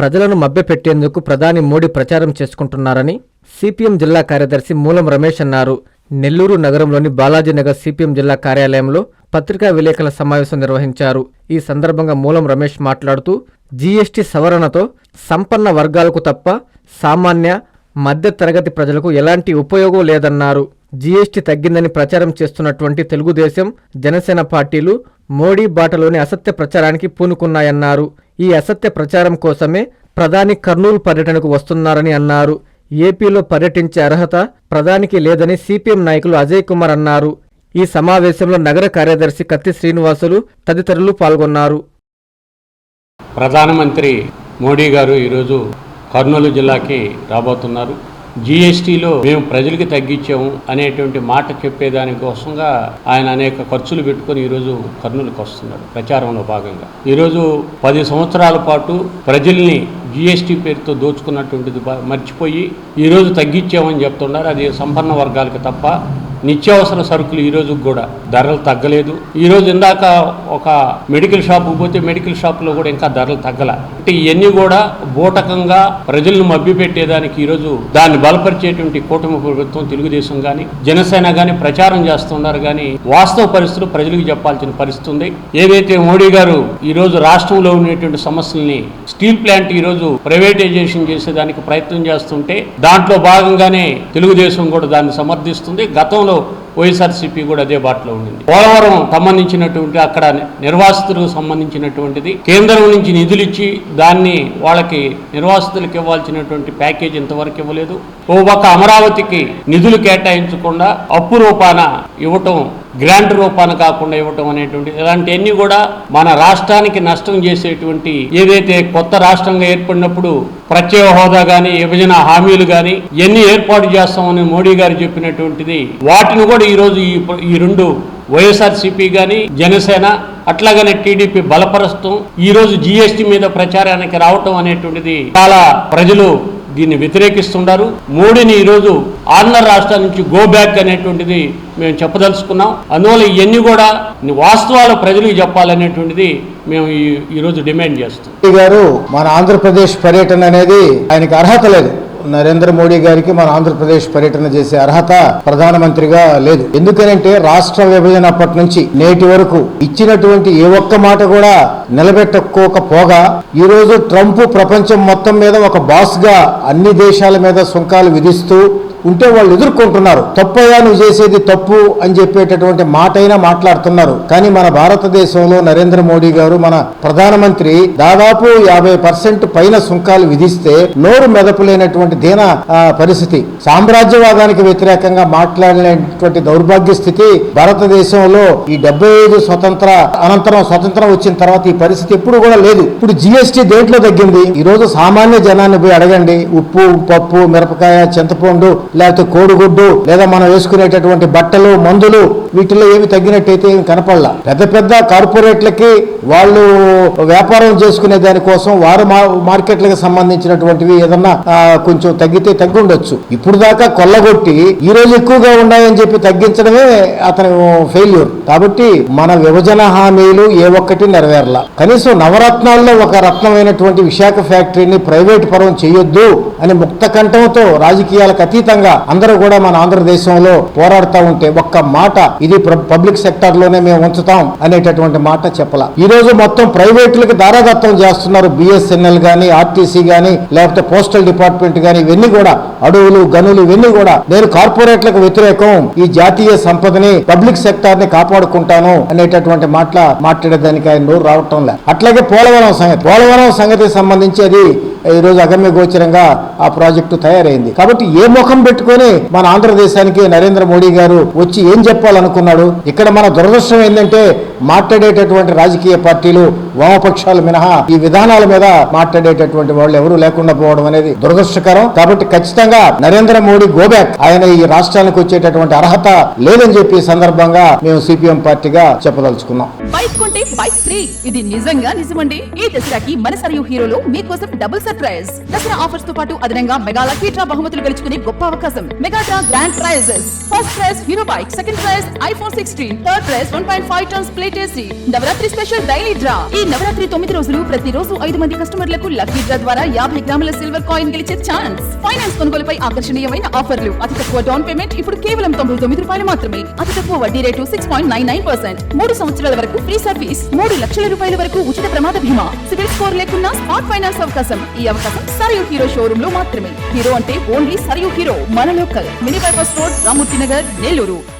ప్రజలను మభ్యపెట్టేందుకు ప్రధాని మోడీ ప్రచారం చేసుకుంటున్నారని సిపిఎం జిల్లా కార్యదర్శి మూలం రమేష్ అన్నారు. నెల్లూరు నగరంలోని బాలాజీనగర్ సిపిఎం జిల్లా కార్యాలయంలో పత్రికా విలేకరుల సమావేశం నిర్వహించారు. ఈ సందర్భంగా మూలం రమేష్ మాట్లాడుతూ జీఎస్టీ సవరణతో సంపన్న వర్గాలకు తప్ప సామాన్య మధ్య తరగతి ప్రజలకు ఎలాంటి ఉపయోగం లేదన్నారు. జీఎస్టీ తగ్గిందని ప్రచారం చేస్తున్నటువంటి తెలుగుదేశం జనసేన పార్టీలు మోడీ బాటలోని అసత్య ప్రచారానికి పూనుకున్నాయన్నారు. ఈ అసత్య ప్రచారం కోసమే ప్రధాని కర్నూలు పర్యటనకు వస్తున్నారని అన్నారు. ఏపీలో పర్యటించే అర్హత ప్రధానికి లేదని సిపిఎం నాయకులు అజయ్ కుమార్ అన్నారు. ఈ సమావేశంలో నగర కార్యదర్శి కత్తి శ్రీనివాసులు తదితరులు పాల్గొన్నారు. ప్రధానమంత్రి మోడీ గారు ఈరోజు కర్నూలు జిల్లాకి రాబోతున్నారు. జీఎస్టీలో మేము ప్రజలకి తగ్గించాము అనేటువంటి మాట చెప్పేదాని కోసంగా ఆయన అనేక ఖర్చులు పెట్టుకొని ఈరోజు కర్నూలుకి వస్తున్నాడు ప్రచారంలో భాగంగా. ఈరోజు పది సంవత్సరాల పాటు ప్రజల్ని జీఎస్టీ పేరుతో దోచుకున్నటువంటిది మర్చిపోయి ఈరోజు తగ్గించామని చెప్తున్నారు. అది సంపన్న వర్గాలకు తప్ప నిత్యావసర సరుకులు ఈ రోజు కూడా ధరలు తగ్గలేదు. ఈ రోజు ఇందాక ఒక మెడికల్ షాప్కి పోతే మెడికల్ షాప్లో కూడా ఇంకా ధరలు తగ్గల. అంటే ఇవన్నీ కూడా బూటకంగా ప్రజలను మభ్యపెట్టేదానికి ఈరోజు దాన్ని బలపరిచేటువంటి కూటమి ప్రభుత్వం తెలుగుదేశం కానీ జనసేన కానీ ప్రచారం చేస్తున్నారు కానీ వాస్తవ పరిస్థితులు ప్రజలకు చెప్పాల్సిన పరిస్థితి ఉంది. ఏదైతే మోడీ గారు ఈ రోజు రాష్ట్రంలో ఉన్నటువంటి సమస్యల్ని స్టీల్ ప్లాంట్ ఈ రోజు ప్రైవేటైజేషన్ చేసేదానికి ప్రయత్నం చేస్తుంటే దాంట్లో భాగంగానే తెలుగుదేశం కూడా దాన్ని సమర్థిస్తుంది. గతంలో వైఎస్ఆర్సీపీ కూడా అదే బాటలో ఉండింది. పోలవరం సంబంధించినటువంటి అక్కడ నిర్వాసితులకు సంబంధించినటువంటిది కేంద్రం నుంచి నిధులు ఇచ్చి దాన్ని వాళ్ళకి నిర్వాసితులకు ఇవ్వాల్సినటువంటి ప్యాకేజ్ ఇంతవరకు ఇవ్వలేదు. ఓ పక్క అమరావతికి నిధులు కేటాయించకుండా అప్పు రూపాన ఇవ్వటం గ్రాంట్ రూపాన కాకుండా ఇవ్వటం అనేటువంటి ఇలాంటివన్నీ కూడా మన రాష్ట్రానికి నష్టం చేసేటువంటి ఏదైతే కొత్త రాష్ట్రంగా ఏర్పడినప్పుడు ప్రత్యేక హోదా కానీ విభజన హామీలు కానీ ఎన్ని ఏర్పాటు చేస్తామని మోడీ గారు చెప్పినటువంటిది. వాటిని కూడా ఈరోజు ఈ ఈ రెండు వైఎస్ఆర్సీపీ కానీ జనసేన అట్లాగనే టీడీపీ బలపరుస్తాం. ఈరోజు జీఎస్టీ మీద ప్రచారానికి రావటం అనేటువంటిది చాలా ప్రజలు దీన్ని వ్యతిరేకిస్తున్నారు మోడీని ఈరోజు ఆంధ్ర రాష్ట్రం నుంచి గో బ్యాక్ అనేటువంటిది మేము చెప్పదలుచుకున్నాం. అందువల్ల ఇవన్నీ కూడా వాస్తవాలు ప్రజలకు చెప్పాలనేటువంటిది మేము ఈ ఈరోజు డిమాండ్ చేస్తాం గారు మన ఆంధ్రప్రదేశ్ పర్యటన అనేది ఆయనకి అర్హత లేదు. నరేంద్ర మోడీ గారికి మన ఆంధ్రప్రదేశ్ పర్యటన చేసే అర్హత ప్రధానమంత్రిగా లేదు. ఎందుకనంటే రాష్ట్ర విభజన అప్పటి నుంచి నేటి వరకు ఇచ్చినటువంటి ఏ ఒక్క మాట కూడా నిలబెట్టుకోకపోగా ఈరోజు ట్రంప్ ప్రపంచం మొత్తం మీద ఒక బాస్గా అన్ని దేశాల మీద సుంకాలు విధిస్తూ ఉంటే వాళ్ళు ఎదుర్కొంటున్నారు. తప్పయ్యా నువ్వు చేసేది తప్పు అని చెప్పేటటువంటి మాట అయినా మాట్లాడుతున్నారు. కానీ మన భారతదేశంలో నరేంద్ర మోడీ గారు మన ప్రధానమంత్రి దాదాపు యాభై పర్సెంట్ పైన సుంకాలు విధిస్తే నోరు మెదపలేనటువంటి దీన పరిస్థితి. సామ్రాజ్యవాదానికి వ్యతిరేకంగా మాట్లాడినటువంటి దౌర్భాగ్య స్థితి భారతదేశంలో ఈ డెబ్బై ఐదు స్వతంత్ర అనంతరం స్వతంత్రం వచ్చిన తర్వాత ఈ పరిస్థితి ఎప్పుడు కూడా లేదు. ఇప్పుడు జిఎస్టీ దేంట్లో తగ్గింది? ఈ రోజు సామాన్య జనాన్ని పోయి అడగండి. ఉప్పు పప్పు మిరపకాయ చింతపండు లేకపోతే కోడిగుడ్డు లేదా మనం వేసుకునేటటువంటి బట్టలు మందులు వీటిలో ఏమి తగ్గినట్టయితే ఏమి కనపడలా. పెద్ద పెద్ద కార్పొరేట్లకి వాళ్ళు వ్యాపారం చేసుకునే దానికోసం వారు మా- మార్కెట్లకు సంబంధించినటువంటివి ఏదన్నా కొంచెం తగ్గితే తగ్గుండొచ్చు. ఇప్పుడు దాకా కొల్లగొట్టి ఈ రోజు ఎక్కువగా ఉన్నాయని చెప్పి తగ్గించడమే అతను ఫెయిల్యూర్ కాబట్టి మన విభజన హామీలు ఏ ఒక్కటి నెరవేరలా. కనీసం నవరత్నాల్లో ఒక రత్నమైనటువంటి విశాఖ ఫ్యాక్టరీని ప్రైవేట్ పరం చేయొద్దు అని ముక్త కంఠంతో రాజకీయాలకు అతీతంగా అందరూ కూడా మన ఆంధ్రదేశంలో పోరాడుతూ ఉంటే ఒక్క మాట ఇది పబ్లిక్ సెక్టర్లోనే మేము ఉంచుతాం అనేటటువంటి మాట చెప్పాల. ఈ రోజు మొత్తం ప్రైవేట్లకి దారాదత్తం చేస్తున్నారు బిఎస్ఎన్ఎల్ గానీ ఆర్టీసీ గానీ లేకపోతే పోస్టల్ డిపార్ట్మెంట్ గానీ ఇవన్నీ కూడా అడవులు గనులు ఇవన్నీ కూడా నేను కార్పొరేట్లకు వ్యతిరేకం ఈ జాతీయ సంపదని పబ్లిక్ సెక్టార్ని కాపాడుకుంటాను అనేటటువంటి మాటల మాట్లాడేదానికి ఆయన నోరు రావటం లే అట్లాగే పోలవరం సంగతి పోలవరం సంగతికి సంబంధించి అది ఈ రోజు అగమ్య గోచరంగా ఆ ప్రాజెక్టు తయారైంది. కాబట్టి ఏ ముఖం పెట్టుకొని మన ఆంధ్రదేశానికి నరేంద్ర మోడీ గారు వచ్చి ఏం చెప్పాలనుకున్నాడు? ఇక్కడ మన దురదృష్టం ఏంటంటే మాట్లాడేటటువంటి రాజకీయ పార్టీలు వామపక్షాలు మినహా ఈ విధానాల మీద మాట్లాడేటటువంటి వాళ్ళు ఎవరు లేకుండా పోవడం అనేది దురదృష్టకరం. కాబట్టి ఖచ్చితంగా నరేంద్ర మోడీ గోబ్యాక్ ఆయన ఈ రాష్ట్రానికి వచ్చేటటువంటి అర్హత లేదని చెప్పి సందర్భంగా మేము సిపిఎం పార్టీగా చెప్పదలుచుకున్నాం. బైక్ కొంటే బైక్ ఫ్రీ. ఇది నిజంగా నిజమండి. ఈ దసరాకి మన సరియు హీరోలు మీకోసం డబుల్ సర్ప్రైజ్ దసరా ఆఫర్స్తో పాటు అదనంగా మెగా లక్కీ డ్రా బహుమతులు గెలుచుకునే గొప్ప అవకాశం. Mega draw grand prizes first prize Hero bike second prize iPhone sixteen third prize one point five tons split AC Navaratri special daily draw. ఈ నవరాత్రి తొమ్మిది రోజులు ప్రతిరోజు ఐదు మంది కస్టమర్లకు లక్కీ డ్రా ద్వారా యాభై గ్రాముల సిల్వర్ కాయిన్ గెలిచే ఛాన్స్ ఫైనాన్స్ కొనుగోలుపై ఆకర్షణీయమైన ఆఫర్లు. అతి తక్కువ డౌన్ పేమెంట్ ఇప్పుడు కేవలం తొంభై తొమ్మిది రూపాయలు మాత్రమే. అతి తక్కువ వడ్డీ rate six point nine nine percent మూడు సంవత్సరాల వరకు ఫ్రీ సర్వీస్ మూడు లక్షల రూపాయల వరకు ఉచిత ప్రమాద బీమా. సివిల్ స్కోర్ లేకున్నా స్మార్ట్ ఫైనాన్స్ అవకాశం. ఈ అవకాశం సరియు హీరో షోరూమ్లో మాత్రమే. హీరో అంటే ఓన్లీ సరియు హీరో. మన local mini bypass road Ramurthy Nagar Nellore.